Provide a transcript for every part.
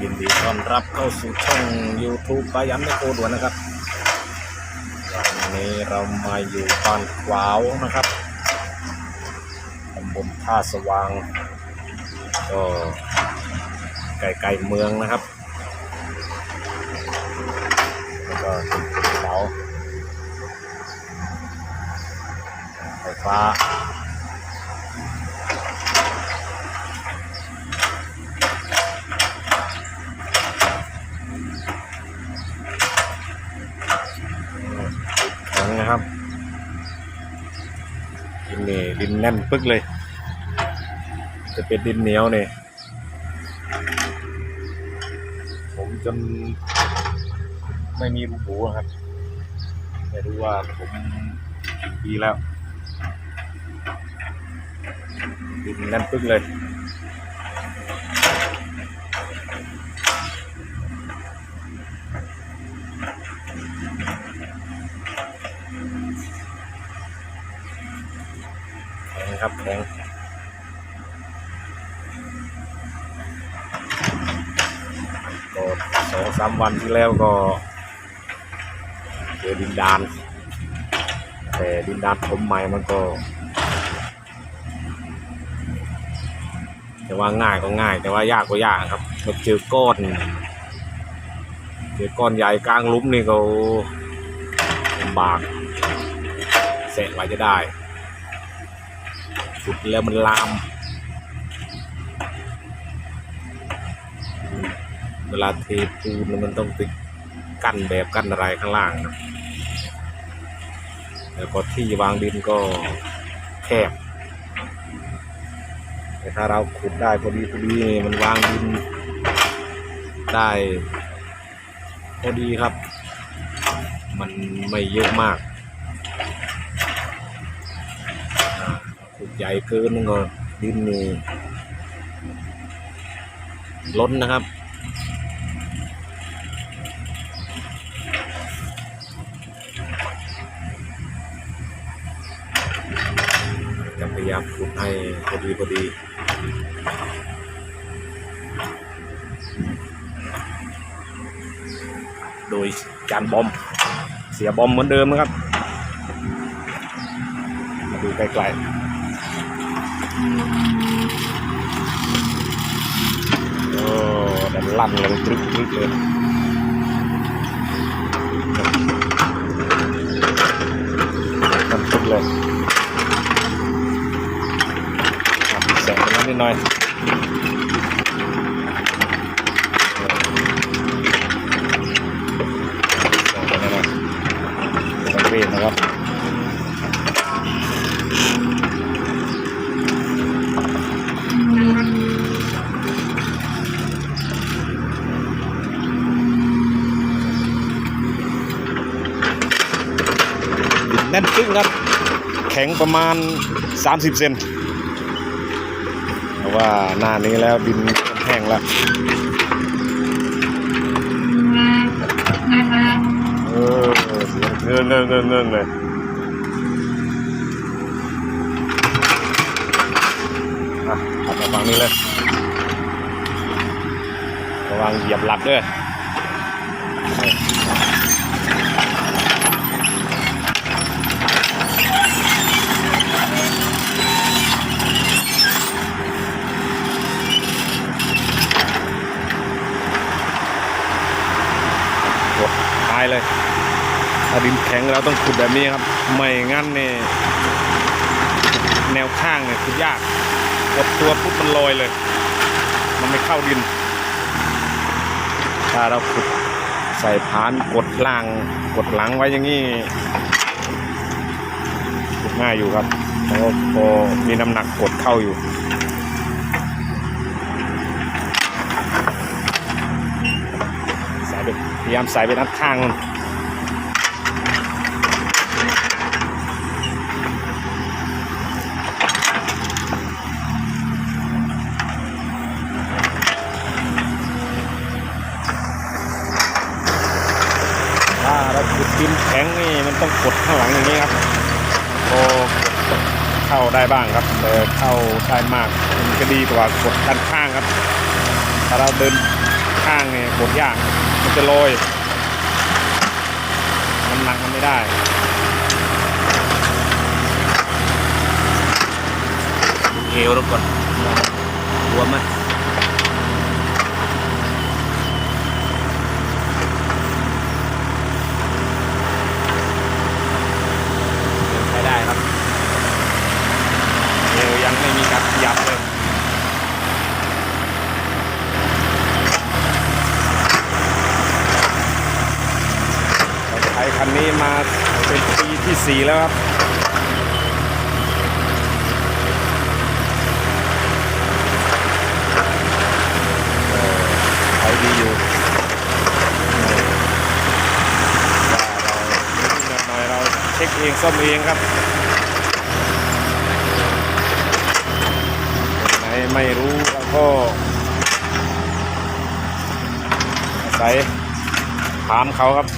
ยินดีต้อนรับเข้าสู่ช่อง YouTube ปายันไม่โกด่วนนะครับวันนี้เรามาอยู่บ้านขวาวนะครับตำบลท่าสว่าง ก็ไกลๆเมืองนะครับ แล้วก็เสาไฟฟ้า แข็งนะครับ ดินนี่ดินแน่นปึ๊กเลย จะเป็นดินเหนียวเนี่ยผมจนไม่มีรูหูครับ ไม่รู้ว่าผมกี่ปีแล้วดินแน่นปึ๊กเลย ครับแข็งก็สองสามวันที่แล้วก็เจอดินดานแต่ดินดานผมใหม่มันก็แต่ว่าง่ายก็ง่าย แต่ว่ายากก็ยากครับมาเจอก้อนเจอก้อนใหญ่กลางลุ่มนี่ก็ลำบากเสร็จไว้จะไดุ้ดแล้วมันลาม เวลาเทปูนมันต้องติดกั้นแบบกั้นอะไรข้างล่างนะแล้วก็ที่วางดินก็แคบ แต่ถ้าเราขุดได้พอดีพอดีมันวางดินได้พอดีครับ มันไม่เยอะมาก ขุด ใหญ่เกินนั่นก็ดินนี่ล้นนะครับ จะพยายามขุดให้พอดีพอดีโดยจานบอม เสียบอมเหมือนเดิมนะครับ มาดูใกล้ๆ โอ้ดันลั่นเลยตรึกตรึกเลยมันตึกเลยอะแสงไปนิดหน่อยแสงไปนิดหน่อยต้องเบรกนะครับ แน่นตึ้งครับ แข็งประมาณ 30 เซนเพราะว่าหน้านี้แล้วดินแห้งแล้วเออเสียงเงื้อเงื้อเงื้อเงื้อเลยอะขับมาฝั่งนี้เลยระวังเหยียบหลักด้วยายเลยถ้าดินแข็งเราต้องขุดแบบนี้ครับ ไม่งั้นเนี่ยแนวข้างเนี่ยขุดยากกดตัวปุ๊บมันลอยเลย มันไม่เข้าดิน ถ้าเราขุดใส่พานกดล่างกดหลังไว้อย่างนี้ขุดง่ายอยู่ครับแล้วก็มีน้ำหนักกดเข้าอยู่ ยายามใส่ไปนัดข้างมันถ้าเราขุดดินแข็งนี่มันต้องกดข้างหลังอย่างนี้ครับโอ้กดเข้าได้บ้างครับแต่เข้าได้มากมันก็ดีกว่ากดด้านข้างครับถ้าเราเดินข้างเนี่ยบดยาก จะลอยมันหนักมันไม่ได้เอวแล้วก่อนรวมไหม ใช้ได้ครับเอวยังไม่มีการขยับเลย เราใช้ คันนี้มาเป็นปีที่สี่แล้วครับเออใช้ดีอยู่เออว่าเรานิดๆหน่อยๆเราเช็คเองซ่อมเองครับคนไหนไม่รู้เราก็อาศัยถามเขาครับ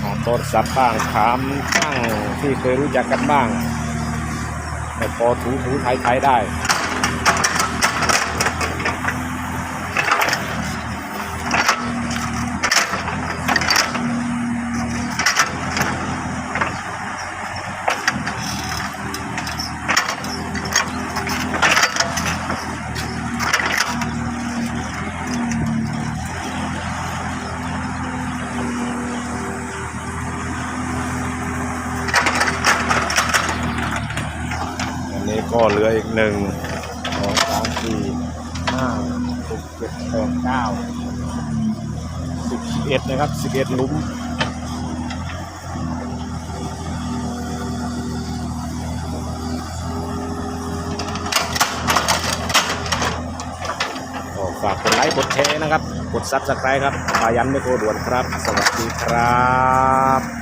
ถามโทรศัพท์บ้างถามช่างที่เคยรู้จักกันบ้างแต่พอถูถูไทยไทยได้ ก็เหลืออีกหนึ่งสองสามสี่ห้าหกเจ็ดแปดเก้าสิบเอ็ดนะครับสิบเอ็ดลุมฝากกดไลค์กดแชร์นะครับ กดซับสไครต์ครับปายันไม่โกด่วนครับ สวัสดีครับ